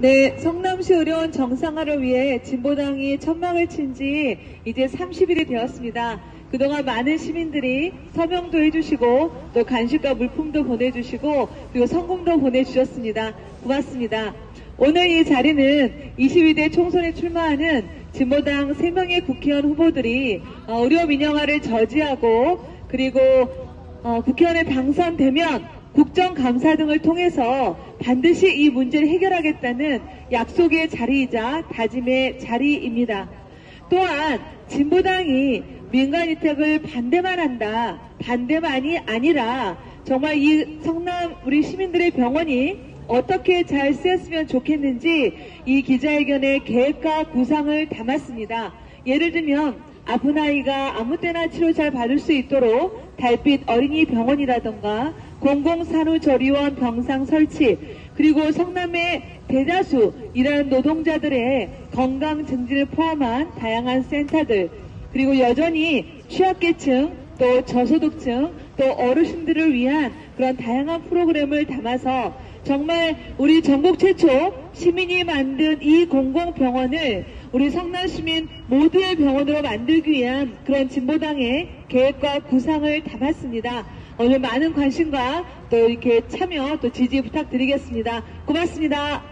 네, 성남시 의료원 정상화를 위해 진보당이 천막을 친 지 이제 30일이 되었습니다. 그동안 많은 시민들이 서명도 해주시고 또 간식과 물품도 보내주시고 그리고 성금도 보내주셨습니다. 고맙습니다. 오늘 이 자리는 22대 총선에 출마하는 진보당 3명의 국회의원 후보들이 어, 의료 민영화를 저지하고 그리고 어, 국회의원에 당선되면 국정감사 등을 통해서 반드시 이 문제를 해결하겠다는 약속의 자리이자 다짐의 자리입니다. 또한 진보당이 민간이택을 반대만 한다. 반대만이 아니라 정말 이 성남 우리 시민들의 병원이 어떻게 잘 쓰였으면 좋겠는지 이 기자회견에 계획과 구상을 담았습니다. 예를 들면 아픈 아이가 아무 때나 치료 잘 받을 수 있도록 달빛 어린이 병원이라던가 공공산후조리원 병상 설치 그리고 성남의 대다수 일하는 노동자들의 건강 증진을 포함한 다양한 센터들 그리고 여전히 취약계층 또 저소득층 또 어르신들을 위한 그런 다양한 프로그램을 담아서 정말 우리 전국 최초 시민이 만든 이 공공병원을 우리 성남 시민 모두의 병원으로 만들기 위한 그런 진보당의 계획과 구상을 담았습니다. 오늘 많은 관심과 또 이렇게 참여 또 지지 부탁드리겠습니다. 고맙습니다.